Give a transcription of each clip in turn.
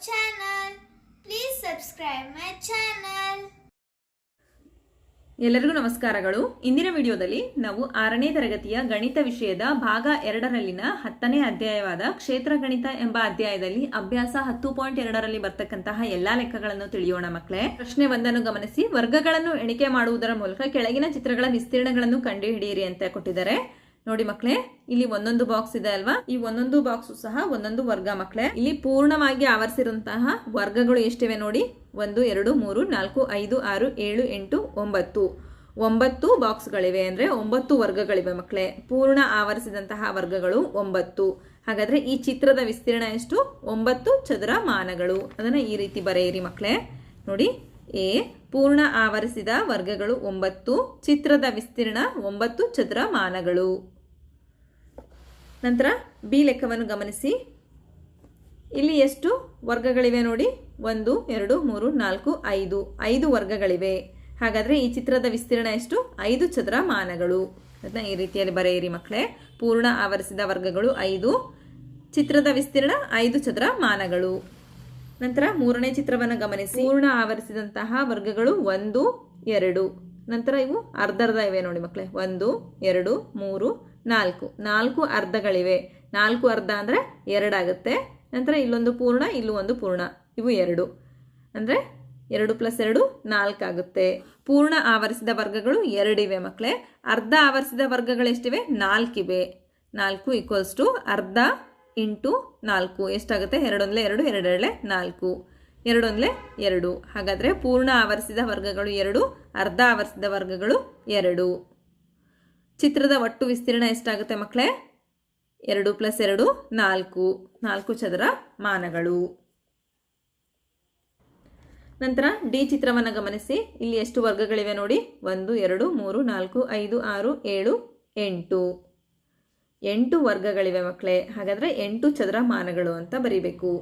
channel. Please subscribe my channel. ಎಲ್ಲರಿಗೂ ನಮಸ್ಕಾರಗಳು ಇಂದಿನ ವಿಡಿಯೋದಲ್ಲಿ ನಾವು ಆರನೇ ತರಗತಿಯ ಗಣಿತ ವಿಷಯದ ಭಾಗ ಎರಡರಲ್ಲಿನ ಹತ್ತನೇ ಅಧ್ಯಾಯವಾದ ಕ್ಷೇತ್ರ ಗಣಿತ ಎಂಬ ಅಧ್ಯಾಯದಲ್ಲಿ ಅಭ್ಯಾಸ ಹತ್ತು ಪಾಯಿಂಟ್ ಎರಡರಲ್ಲಿ ಬರ್ತಕ್ಕಂತಹ ಎಲ್ಲಾ ಲೆಕ್ಕಗಳನ್ನು ತಿಳಿಯೋಣ ಮಕ್ಕಳೇ ಪ್ರಶ್ನೆ ಒಂದನ್ನು ಗಮನಿಸಿ, ವರ್ಗಗಳನ್ನು ಎಣಿಕೆ ಮಾಡುವುದರ ಮೂಲಕ ಕೆಳಗಿನ ಚಿತ್ರಗಳ ವಿಸ್ತೀರ್ಣಗಳನ್ನು ಕಂಡುಹಿಡಿಯಿರಿ ಅಂತ ಕೊಟ್ಟಿದ್ದಾರೆ ನೋಡಿ ಮಕ್ಕಳೇ ಇಲ್ಲಿ ಒಂದೊಂದು ಬಾಕ್ಸ್ ಇದೆ ಅಲ್ವಾ? ಈ ಒಂದೊಂದು ಬಾಕ್ಸ್ ಸಹ ಒಂದೊಂದು ವರ್ಗ ಮಕ್ಕಳೇ ಇಲ್ಲಿ ಪೂರ್ಣವಾಗಿ ಆವರಿಸಿರುವಂತಹ ವರ್ಗಗಳು ಎಷ್ಟಿವೆ ನೋಡಿ? ಒಂದು, ಎರಡು, ಮೂರು, ನಾಲ್ಕು, ಐದು, ಆರು, ಏಳು, ಎಂಟು, ಒಂಬತ್ತು. ಒಂಬತ್ತು ಬಾಕ್ಸ್ಗಳಿವೆ ಅಂದ್ರೆ ಒಂಬತ್ತು ವರ್ಗಗಳಿವೆ ಮಕ್ಕಳೇ ಪೂರ್ಣ ಆವರಿಸಿದಂತಹ ವರ್ಗಗಳು ಒಂಬತ್ತು. ಹಾಗಾದ್ರೆ ಈ ಚಿತ್ರದ ವಿಸ್ತೀರ್ಣ ಎಷ್ಟು? ಒಂಬತ್ತು ಚದರ ಮಾನಗಳು. ಅದನ್ನ ಈ ರೀತಿ ಬರೆಯಿರಿ ಮಕ್ಕಳೇ ನೋಡಿ, ಎ, ಪೂರ್ಣ ಆವರಿಸಿದ ವರ್ಗಗಳು ಒಂಬತ್ತು, ಚಿತ್ರದ ವಿಸ್ತೀರ್ಣ ಒಂಬತ್ತು ಚದರ ಮಾನಗಳು. ನಂತರ ಬಿ ಲೆಕ್ಕವನ್ನು ಗಮನಿಸಿ. ಇಲ್ಲಿ ಎಷ್ಟು ವರ್ಗಗಳಿವೆ ನೋಡಿ? ಒಂದು, ಎರಡು, ಮೂರು, ನಾಲ್ಕು, ಐದು. ಐದು ವರ್ಗಗಳಿವೆ. ಹಾಗಾದರೆ ಈ ಚಿತ್ರದ ವಿಸ್ತೀರ್ಣ ಎಷ್ಟು? ಐದು ಚದರ ಮಾನಗಳು. ಅದನ್ನ ಈ ರೀತಿಯಲ್ಲಿ ಬರೆಯಿರಿ ಮಕ್ಕಳೇ. ಪೂರ್ಣ ಆವರಿಸಿದ ವರ್ಗಗಳು ಐದು, ಚಿತ್ರದ ವಿಸ್ತೀರ್ಣ ಐದು ಚದರ ಮಾನಗಳು. ನಂತರ ಮೂರನೇ ಚಿತ್ರವನ್ನು ಗಮನಿಸಿ. ಪೂರ್ಣ ಆವರಿಸಿದಂತಹ ವರ್ಗಗಳು ಒಂದು, ಎರಡು. ನಂತರ ಇವು ಅರ್ಧ ಅರ್ಧ ಇವೆ ನೋಡಿ ಮಕ್ಕಳೇ. ಒಂದು, ಎರಡು, ಮೂರು ನಾಲ್ಕು. ನಾಲ್ಕು ಅರ್ಧಗಳಿವೆ. ನಾಲ್ಕು ಅರ್ಧ ಅಂದರೆ ಎರಡಾಗುತ್ತೆ. ನಂತರ ಇಲ್ಲೊಂದು ಪೂರ್ಣ, ಇಲ್ಲೂ ಒಂದು ಪೂರ್ಣ. ಇವು ಎರಡು. ಅಂದರೆ ಎರಡು ಪ್ಲಸ್ ಎರಡು ನಾಲ್ಕಾಗುತ್ತೆ ಪೂರ್ಣ ಆವರಿಸಿದ ವರ್ಗಗಳು ಎರಡಿವೆ ಮಕ್ಕಳೇ ಅರ್ಧ ಆವರಿಸಿದ ವರ್ಗಗಳು ಎಷ್ಟಿವೆ? ನಾಲ್ಕಿವೆ. ನಾಲ್ಕು ಈಕ್ವಲ್ಸ್ ಟು ಅರ್ಧ ಇಂಟು ನಾಲ್ಕು. ಎಷ್ಟಾಗುತ್ತೆ? ಎರಡೊಂದಲೇ ಎರಡು, ಎರಡೆರಡಲೆ ನಾಲ್ಕು. ಎರಡೊಂದಲೇ ಎರಡು. ಹಾಗಾದರೆ ಪೂರ್ಣ ಆವರಿಸಿದ ವರ್ಗಗಳು ಎರಡು, ಅರ್ಧ ಆವರಿಸಿದ ವರ್ಗಗಳು ಎರಡು. ಚಿತ್ರದ ಒಟ್ಟು ವಿಸ್ತೀರ್ಣ ಎಷ್ಟಾಗುತ್ತೆ ಮಕ್ಕಳೇ ಎರಡು ಪ್ಲಸ್ ಎರಡು, ನಾಲ್ಕು. ನಾಲ್ಕು ಚದರ ಮಾನಗಳು. ನಂತರ ಡಿ ಚಿತ್ರವನ್ನು ಗಮನಿಸಿ. ಇಲ್ಲಿ ಎಷ್ಟು ವರ್ಗಗಳಿವೆ ನೋಡಿ? ಒಂದು, ಎರಡು, ಮೂರು, ನಾಲ್ಕು, ಐದು, ಆರು, ಏಳು, ಎಂಟು. ಎಂಟು ವರ್ಗಗಳಿವೆ ಮಕ್ಕಳೇ ಹಾಗಾದರೆ ಎಂಟು ಚದರ ಮಾನಗಳು ಅಂತ ಬರೀಬೇಕು.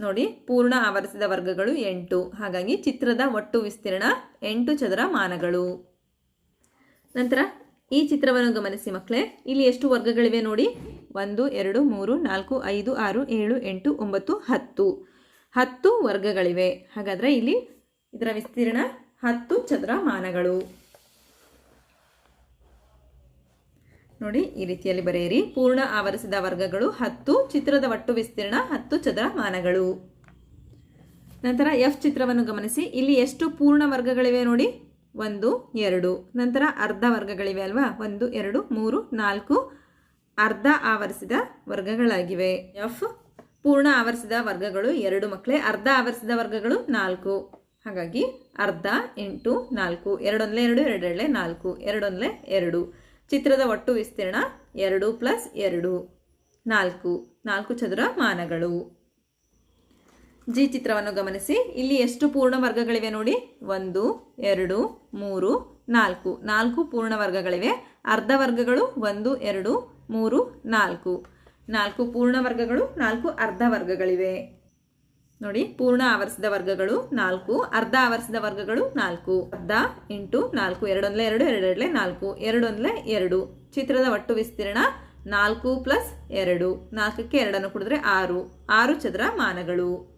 ನೋಡಿ, ಪೂರ್ಣ ಆವರಿಸಿದ ವರ್ಗಗಳು ಎಂಟು. ಹಾಗಾಗಿ ಚಿತ್ರದ ಒಟ್ಟು ವಿಸ್ತೀರ್ಣ ಎಂಟು ಚದರ ಮಾನಗಳು. ನಂತರ ಈ ಚಿತ್ರವನ್ನು ಗಮನಿಸಿ ಮಕ್ಕಳೇ. ಇಲ್ಲಿ ಎಷ್ಟು ವರ್ಗಗಳಿವೆ ನೋಡಿ? ಒಂದು, ಎರಡು, ಮೂರು, ನಾಲ್ಕು, ಐದು, ಆರು, ಏಳು, ಎಂಟು, ಒಂಬತ್ತು, ಹತ್ತು. ಹತ್ತು ವರ್ಗಗಳಿವೆ. ಹಾಗಾದರೆ ಇಲ್ಲಿ ಇದರ ವಿಸ್ತೀರ್ಣ ಹತ್ತು ಚದರ ಮಾನಗಳು ನೋಡಿ, ಈ ರೀತಿಯಲ್ಲಿ ಬರೆಯಿರಿ. ಪೂರ್ಣ ಆವರಿಸಿದ ವರ್ಗಗಳು ಹತ್ತು, ಚಿತ್ರದ ಒಟ್ಟು ವಿಸ್ತೀರ್ಣ ಹತ್ತು ಚದರ ಮಾನಗಳು ನಂತರ ಎಫ್ ಚಿತ್ರವನ್ನು ಗಮನಿಸಿ. ಇಲ್ಲಿ ಎಷ್ಟು ಪೂರ್ಣ ವರ್ಗಗಳಿವೆ ನೋಡಿ? ಒಂದು, ಎರಡು. ನಂತರ ಅರ್ಧ ವರ್ಗಗಳಿವೆ ಅಲ್ವಾ? ಒಂದು, ಎರಡು, ಮೂರು, ನಾಲ್ಕು. ಅರ್ಧ ಆವರಿಸಿದ ವರ್ಗಗಳಾಗಿವೆ. ಎಫ್ ಪೂರ್ಣ ಆವರಿಸಿದ ವರ್ಗಗಳು ಎರಡು ಮಕ್ಕಳೇ ಅರ್ಧ ಆವರಿಸಿದ ವರ್ಗಗಳು ನಾಲ್ಕು. ಹಾಗಾಗಿ ಅರ್ಧ ಎಂಟು ನಾಲ್ಕು. ಎರಡೊಂದಲೇ ಎರಡು, ಎರಡೆರಡಲೆ ನಾಲ್ಕು. ಎರಡೊಂದಲೇ ಎರಡು. ಚಿತ್ರದ ಒಟ್ಟು ವಿಸ್ತೀರ್ಣ ಎರಡು ಪ್ಲಸ್ ಎರಡು. ನಾಲ್ಕು. ನಾಲ್ಕು ಚದುರ ಮಾನಗಳು. ಜಿ ಚಿತ್ರವನ್ನು ಗಮನಿಸಿ. ಇಲ್ಲಿ ಎಷ್ಟು ಪೂರ್ಣ ವರ್ಗಗಳಿವೆ ನೋಡಿ? ಒಂದು, ಎರಡು, ಮೂರು, ನಾಲ್ಕು. ನಾಲ್ಕು ಪೂರ್ಣ ವರ್ಗಗಳಿವೆ ಅರ್ಧ ವರ್ಗಗಳು ಒಂದು, ಎರಡು, ಮೂರು, ನಾಲ್ಕು. ನಾಲ್ಕು ಪೂರ್ಣ ವರ್ಗಗಳು ನಾಲ್ಕು ಅರ್ಧ ವರ್ಗಗಳಿವೆ. ನೋಡಿ, ಪೂರ್ಣ ಆವರಿಸಿದ ವರ್ಗಗಳು ನಾಲ್ಕು, ಅರ್ಧ ಆವರಿಸಿದ ವರ್ಗಗಳು ನಾಲ್ಕು. ಅರ್ಧ ಇಂಟು ನಾಲ್ಕು, ಎರಡೊಂದಲೇ ಎರಡು, ಎರಡೆರಡಲೆ ನಾಲ್ಕು, ಎರಡೊಂದಲೇ ಎರಡು. ಚಿತ್ರದ ಒಟ್ಟು ವಿಸ್ತೀರ್ಣ ನಾಲ್ಕು ಪ್ಲಸ್ ಎರಡು. ನಾಲ್ಕಕ್ಕೆ ಎರಡನ್ನು ಕುಡಿದ್ರೆ ಆರು. ಆರು ಚದರ ಮಾನಗಳು.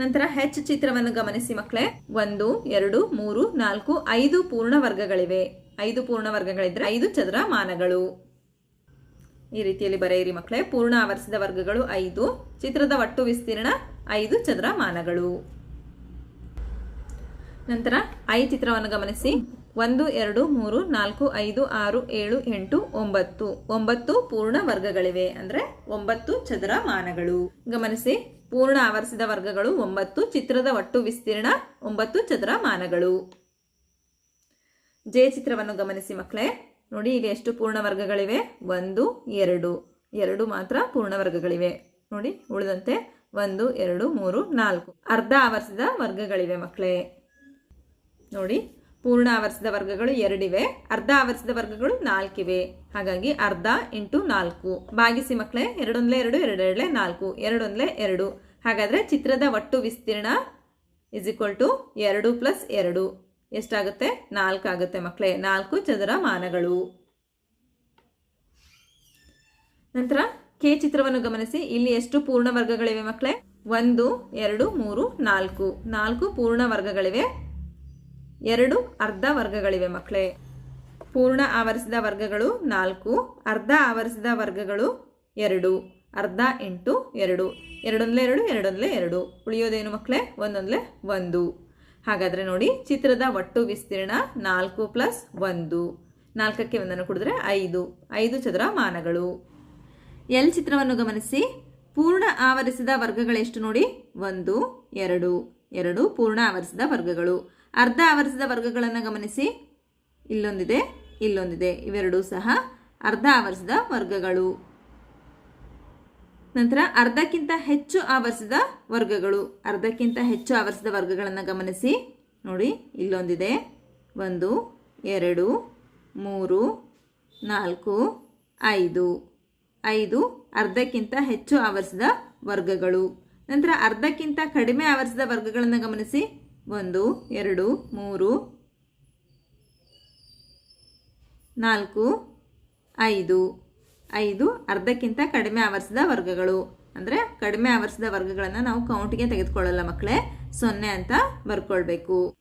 ನಂತರ ಹೆಚ್ ಚಿತ್ರವನ್ನು ಗಮನಿಸಿ ಮಕ್ಕಳೇ. ಒಂದು, ಎರಡು, ಮೂರು, ನಾಲ್ಕು, ಐದು ಪೂರ್ಣ ವರ್ಗಗಳಿವೆ ಐದು ಪೂರ್ಣ ವರ್ಗಗಳಿದ್ರೆ ಐದು ಚದರ ಮಾನಗಳು ಈ ರೀತಿಯಲ್ಲಿ ಬರೆಯಿರಿ ಮಕ್ಕಳೇ. ಪೂರ್ಣ ಆವರಿಸಿದ ವರ್ಗಗಳು ಐದು, ಚಿತ್ರದ ಒಟ್ಟು ವಿಸ್ತೀರ್ಣ ಐದು ಚದರ ಮಾನಗಳು ನಂತರ ಐ ಚಿತ್ರವನ್ನು ಗಮನಿಸಿ. ಒಂದು, ಎರಡು, ಮೂರು, ನಾಲ್ಕು, ಐದು, ಆರು, ಏಳು, ಎಂಟು, ಒಂಬತ್ತು. ಒಂಬತ್ತು ಪೂರ್ಣ ವರ್ಗಗಳಿವೆ. ಅಂದ್ರೆ ಒಂಬತ್ತು ಚದರ ಮಾನಗಳು. ಗಮನಿಸಿ, ಪೂರ್ಣ ಆವರಿಸಿದ ವರ್ಗಗಳು ಒಂಬತ್ತು, ಚಿತ್ರದ ಒಟ್ಟು ವಿಸ್ತೀರ್ಣ ಒಂಬತ್ತು ಚದರ ಮಾನಗಳು. ಜೆ ಚಿತ್ರವನ್ನು ಗಮನಿಸಿ ಮಕ್ಕಳೇ. ನೋಡಿ ಇಲ್ಲಿ ಎಷ್ಟು ಪೂರ್ಣ ವರ್ಗಗಳಿವೆ? ಒಂದು, ಎರಡು. ಎರಡು ಮಾತ್ರ ಪೂರ್ಣ ವರ್ಗಗಳಿವೆ. ನೋಡಿ, ಉಳಿದಂತೆ ಒಂದು, ಎರಡು, ಮೂರು, ನಾಲ್ಕು. ಅರ್ಧ ಆವರಿಸಿದ ವರ್ಗಗಳಿವೆ ಮಕ್ಕಳೇ. ನೋಡಿ ಪೂರ್ಣ ಆವರಿಸಿದ ವರ್ಗಗಳು ಎರಡಿವೆ, ಅರ್ಧ ಆವರಿಸಿದ ವರ್ಗಗಳು ನಾಲ್ಕಿವೆ. ಹಾಗಾಗಿ ಅರ್ಧ ಇಂಟು ನಾಲ್ಕು. ಭಾಗಿಸಿ ಮಕ್ಕಳೇ ಎರಡೊಂದ್ಲೆ ಎರಡು, ಎರಡೆರಡಲೆ ನಾಲ್ಕು, ಎರಡೊಂದಲೇ ಎರಡು. ಹಾಗಾದರೆ ಚಿತ್ರದ ಒಟ್ಟು ವಿಸ್ತೀರ್ಣ ಇಸ್ ಈಕ್ವಲ್ ಟು ಎರಡು ಪ್ಲಸ್ ಎರಡು. ಎಷ್ಟಾಗುತ್ತೆ? ನಾಲ್ಕು ಆಗುತ್ತೆ ಮಕ್ಕಳೇ ನಾಲ್ಕು ಚದರ ಮಾನಗಳು. ನಂತರ ಕೆ ಚಿತ್ರವನ್ನು ಗಮನಿಸಿ. ಇಲ್ಲಿ ಎಷ್ಟು ಪೂರ್ಣ ವರ್ಗಗಳಿವೆ ಮಕ್ಕಳೇ ಒಂದು, ಎರಡು, ಮೂರು, ನಾಲ್ಕು. ನಾಲ್ಕು ಪೂರ್ಣ ವರ್ಗಗಳಿವೆ. ಎರಡು ಅರ್ಧ ವರ್ಗಗಳಿವೆ ಮಕ್ಕಳೇ. ಪೂರ್ಣ ಆವರಿಸಿದ ವರ್ಗಗಳು ನಾಲ್ಕು, ಅರ್ಧ ಆವರಿಸಿದ ವರ್ಗಗಳು ಎರಡು, ಅರ್ಧ ಎಂಟು ಎರಡು, ಎರಡೊಂದಲೇ ಎರಡು ಎರಡೊಂದಲೇ ಎರಡು. ಉಳಿಯೋದೇನು ಮಕ್ಕಳೇ? ಒಂದೊಂದಲೇ ಒಂದು. ಹಾಗಾದರೆ ನೋಡಿ, ಚಿತ್ರದ ಒಟ್ಟು ವಿಸ್ತೀರ್ಣ ನಾಲ್ಕು ಪ್ಲಸ್ ಒಂದು. ನಾಲ್ಕಕ್ಕೆ ಒಂದನ್ನು ಕುಡಿದ್ರೆ ಐದು. ಐದು ಚದರ ಮಾನಗಳು. ಎಲ್ ಚಿತ್ರವನ್ನು ಗಮನಿಸಿ. ಪೂರ್ಣ ಆವರಿಸಿದ ವರ್ಗಗಳೆಷ್ಟು ನೋಡಿ? ಒಂದು, ಎರಡು. ಎರಡು ಪೂರ್ಣ ಆವರಿಸಿದ ವರ್ಗಗಳು. ಅರ್ಧ ಆವರಿಸಿದ ವರ್ಗಗಳನ್ನು ಗಮನಿಸಿ. ಇಲ್ಲೊಂದಿದೆ ಇಲ್ಲೊಂದಿದೆ, ಇವೆರಡೂ ಸಹ ಅರ್ಧ ಆವರಿಸಿದ ವರ್ಗಗಳು. ನಂತರ ಅರ್ಧಕ್ಕಿಂತ ಹೆಚ್ಚು ಆವರಿಸಿದ ವರ್ಗಗಳು. ಅರ್ಧಕ್ಕಿಂತ ಹೆಚ್ಚು ಆವರಿಸಿದ ವರ್ಗಗಳನ್ನು ಗಮನಿಸಿ. ನೋಡಿ, ಇಲ್ಲೊಂದಿದೆ, ಒಂದು, ಎರಡು, ಮೂರು, ನಾಲ್ಕು, ಐದು. ಐದು ಅರ್ಧಕ್ಕಿಂತ ಹೆಚ್ಚು ಆವರಿಸಿದ ವರ್ಗಗಳು. ನಂತರ ಅರ್ಧಕ್ಕಿಂತ ಕಡಿಮೆ ಆವರಿಸಿದ ವರ್ಗಗಳನ್ನು ಗಮನಿಸಿ. ಒಂದು, ಎರಡು, ಮೂರು, ನಾಲ್ಕು, ಐದು. ಐದು ಅರ್ಧಕ್ಕಿಂತ ಕಡಿಮೆ ಆವರಿಸಿದ ವರ್ಗಗಳು. ಅಂದರೆ ಕಡಿಮೆ ಆವರಿಸಿದ ವರ್ಗಗಳನ್ನು ನಾವು ಕೌಂಟಿಗೆ ತೆಗೆದುಕೊಳ್ಳಲ್ಲ ಮಕ್ಕಳೇ ಸೊನ್ನೆ ಅಂತ ಬರ್ಕೊಳ್ಬೇಕು.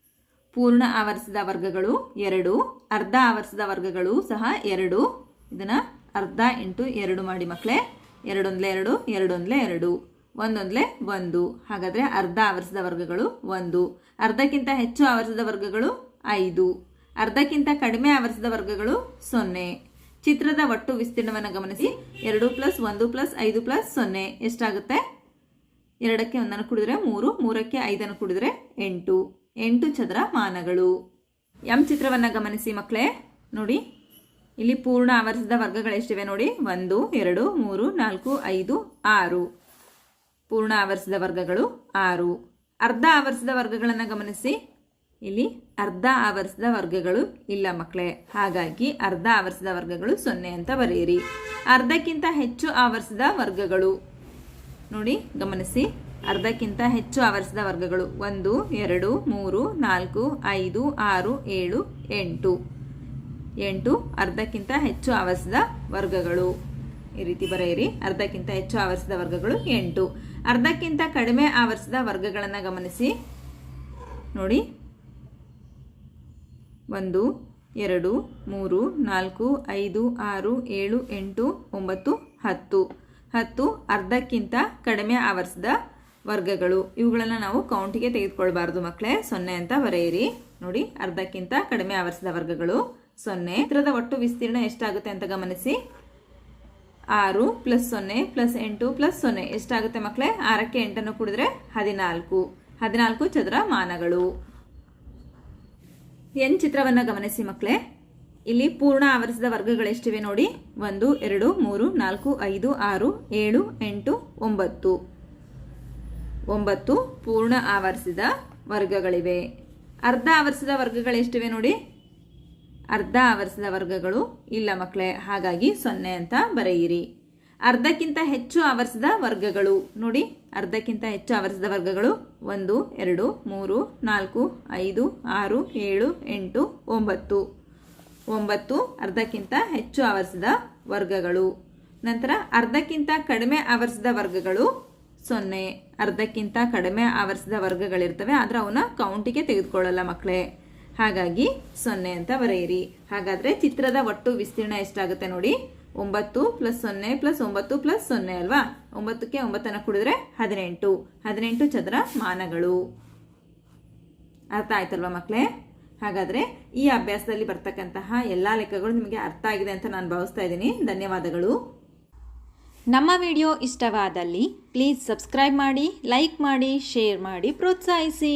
ಪೂರ್ಣ ಆವರಿಸಿದ ವರ್ಗಗಳು ಎರಡು, ಅರ್ಧ ಆವರಿಸಿದ ವರ್ಗಗಳು ಸಹ ಎರಡು. ಇದನ್ನು ಅರ್ಧ ಇಂಟು ಎರಡು ಮಾಡಿ ಮಕ್ಕಳೇ ಎರಡೊಂದಲೇ ಎರಡು ಎರಡೊಂದಲೇ ಎರಡು. ಒಂದೊಂದಲೇ ಒಂದು. ಹಾಗಾದರೆ ಅರ್ಧ ಆವರಿಸಿದ ವರ್ಗಗಳು ಒಂದು. ಅರ್ಧಕ್ಕಿಂತ ಹೆಚ್ಚು ಆವರಿಸಿದ ವರ್ಗಗಳು ಐದು. ಅರ್ಧಕ್ಕಿಂತ ಕಡಿಮೆ ಆವರಿಸಿದ ವರ್ಗಗಳು ಸೊನ್ನೆ. ಚಿತ್ರದ ಒಟ್ಟು ವಿಸ್ತೀರ್ಣವನ್ನು ಗಮನಿಸಿ. ಎರಡು ಪ್ಲಸ್ ಒಂದು ಪ್ಲಸ್ ಐದು ಪ್ಲಸ್ ಸೊನ್ನೆ. ಎಷ್ಟಾಗುತ್ತೆ? ಎರಡಕ್ಕೆ ಒಂದನ್ನು ಕುಡಿದ್ರೆ ಮೂರು, ಮೂರಕ್ಕೆ ಐದನ್ನು ಕುಡಿದ್ರೆ ಎಂಟು. ಎಂಟು ಚದರ ಮಾನಗಳು. ಎಂ ಚಿತ್ರವನ್ನು ಗಮನಿಸಿ ಮಕ್ಕಳೇ ನೋಡಿ. ಇಲ್ಲಿ ಪೂರ್ಣ ಆವರಿಸಿದ ವರ್ಗಗಳೆಷ್ಟಿವೆ ನೋಡಿ? ಒಂದು, ಎರಡು, ಮೂರು, ನಾಲ್ಕು, ಐದು, ಆರು. ಪೂರ್ಣ ಆವರಿಸಿದ ವರ್ಗಗಳು ಆರು. ಅರ್ಧ ಆವರಿಸಿದ ವರ್ಗಗಳನ್ನು ಗಮನಿಸಿ. ಇಲ್ಲಿ ಅರ್ಧ ಆವರಿಸಿದ ವರ್ಗಗಳು ಇಲ್ಲ ಮಕ್ಕಳೇ ಹಾಗಾಗಿ ಅರ್ಧ ಆವರಿಸಿದ ವರ್ಗಗಳು ಸೊನ್ನೆ ಅಂತ ಬರೆಯಿರಿ. ಅರ್ಧಕ್ಕಿಂತ ಹೆಚ್ಚು ಆವರಿಸಿದ ವರ್ಗಗಳು. ನೋಡಿ, ಗಮನಿಸಿ. ಅರ್ಧಕ್ಕಿಂತ ಹೆಚ್ಚು ಆವರಿಸಿದ ವರ್ಗಗಳು ಒಂದು, ಎರಡು, ಮೂರು, ನಾಲ್ಕು, ಐದು, ಆರು, ಏಳು, ಎಂಟು. ಎಂಟು ಅರ್ಧಕ್ಕಿಂತ ಹೆಚ್ಚು ಆವರಿಸಿದ ವರ್ಗಗಳು. ಈ ರೀತಿ ಬರೆಯಿರಿ. ಅರ್ಧಕ್ಕಿಂತ ಹೆಚ್ಚು ಆವರಿಸಿದ ವರ್ಗಗಳು ಎಂಟು. ಅರ್ಧಕ್ಕಿಂತ ಕಡಿಮೆ ಆವರಿಸಿದ ವರ್ಗಗಳನ್ನು ಗಮನಿಸಿ. ನೋಡಿ. ಒಂದು, ಎರಡು, ಮೂರು, ನಾಲ್ಕು, ಐದು, ಆರು, ಏಳು, ಎಂಟು, ಒಂಬತ್ತು, ಹತ್ತು. ಹತ್ತು ಅರ್ಧಕ್ಕಿಂತ ಕಡಿಮೆ ಆವರಿಸಿದ ವರ್ಗಗಳು. ಇವುಗಳನ್ನು ನಾವು ಕೌಂಟಿಗೆ ತೆಗೆದುಕೊಳ್ಬಾರ್ದು ಮಕ್ಕಳೇ ಸೊನ್ನೆ ಅಂತ ಬರೆಯಿರಿ. ನೋಡಿ, ಅರ್ಧಕ್ಕಿಂತ ಕಡಿಮೆ ಆವರಿಸಿದ ವರ್ಗಗಳು ಸೊನ್ನೆ. ಚಿತ್ರದ ಒಟ್ಟು ವಿಸ್ತೀರ್ಣ ಎಷ್ಟಾಗುತ್ತೆ ಅಂತ ಗಮನಿಸಿ. ಆರು ಪ್ಲಸ್ ಸೊನ್ನೆ ಪ್ಲಸ್ ಎಂಟು ಪ್ಲಸ್ ಸೊನ್ನೆ. ಎಷ್ಟಾಗುತ್ತೆ ಮಕ್ಕಳೇ ಆರಕ್ಕೆ ಎಂಟನ್ನು ಕುಡಿದ್ರೆ ಹದಿನಾಲ್ಕು. ಹದಿನಾಲ್ಕು ಚದರ ಮಾನಗಳು. ಎನ್ ಚಿತ್ರವನ್ನು ಗಮನಿಸಿ ಮಕ್ಕಳೇ ಇಲ್ಲಿ ಪೂರ್ಣ ಆವರಿಸಿದ ವರ್ಗಗಳೆಷ್ಟಿವೆ ನೋಡಿ? ಒಂದು, ಎರಡು, ಮೂರು, ನಾಲ್ಕು, ಐದು, ಆರು, ಏಳು, ಎಂಟು, ಒಂಬತ್ತು. ಒಂಬತ್ತು ಪೂರ್ಣ ಆವರಿಸಿದ ವರ್ಗಗಳಿವೆ. ಅರ್ಧ ಆವರಿಸಿದ ವರ್ಗಗಳೆಷ್ಟಿವೆ ನೋಡಿ? ಅರ್ಧ ಆವರಿಸಿದ ವರ್ಗಗಳು. ಇಲ್ಲ ಮಕ್ಕಳೇ ಹಾಗಾಗಿ ಸೊನ್ನೆ ಅಂತ ಬರೆಯಿರಿ. ಅರ್ಧಕ್ಕಿಂತ ಹೆಚ್ಚು ಆವರಿಸಿದ ವರ್ಗಗಳು. ನೋಡಿ, ಅರ್ಧಕ್ಕಿಂತ ಹೆಚ್ಚು ಆವರಿಸಿದ ವರ್ಗಗಳು ಒಂದು, ಎರಡು, ಮೂರು, ನಾಲ್ಕು, ಐದು, ಆರು, ಏಳು, ಎಂಟು, ಒಂಬತ್ತು. ಒಂಬತ್ತು ಅರ್ಧಕ್ಕಿಂತ ಹೆಚ್ಚು ಆವರಿಸಿದ ವರ್ಗಗಳು. ನಂತರ ಅರ್ಧಕ್ಕಿಂತ ಕಡಿಮೆ ಆವರಿಸಿದ ವರ್ಗಗಳು ಸೊನ್ನೆ. ಅರ್ಧಕ್ಕಿಂತ ಕಡಿಮೆ ಆವರಿಸಿದ ವರ್ಗಗಳಿರ್ತವೆ, ಆದರೆ ಅವನ್ನ ಕೌಂಟಿಗೆ ತೆಗೆದುಕೊಳ್ಳಲ್ಲ ಮಕ್ಕಳೇ ಹಾಗಾಗಿ ಸೊನ್ನೆ ಅಂತ ಬರೆಯಿರಿ. ಹಾಗಾದರೆ ಚಿತ್ರದ ಒಟ್ಟು ವಿಸ್ತೀರ್ಣ ಎಷ್ಟಾಗುತ್ತೆ ನೋಡಿ? ಒಂಬತ್ತು ಪ್ಲಸ್ ಸೊನ್ನೆ ಪ್ಲಸ್ ಒಂಬತ್ತು ಪ್ಲಸ್ ಸೊನ್ನೆ ಅಲ್ವಾ? ಒಂಬತ್ತಕ್ಕೆ ಒಂಬತ್ತನ್ನು ಕುಡಿದ್ರೆ ಹದಿನೆಂಟು. ಹದಿನೆಂಟು ಚದರ ಮಾನಗಳು. ಅರ್ಥ ಆಯ್ತಲ್ವಾ ಮಕ್ಕಳೇ ಹಾಗಾದರೆ ಈ ಅಭ್ಯಾಸದಲ್ಲಿ ಬರ್ತಕ್ಕಂತಹ ಎಲ್ಲ ಲೆಕ್ಕಗಳು ನಿಮಗೆ ಅರ್ಥ ಆಗಿದೆ ಅಂತ ನಾನು ಭಾವಿಸ್ತಾ ಇದ್ದೀನಿ. ಧನ್ಯವಾದಗಳು. ನಮ್ಮ ವಿಡಿಯೋ ಇಷ್ಟವಾದಲ್ಲಿ ಪ್ಲೀಸ್ ಸಬ್ಸ್ಕ್ರೈಬ್ ಮಾಡಿ, ಲೈಕ್ ಮಾಡಿ, ಶೇರ್ ಮಾಡಿ, ಪ್ರೋತ್ಸಾಹಿಸಿ.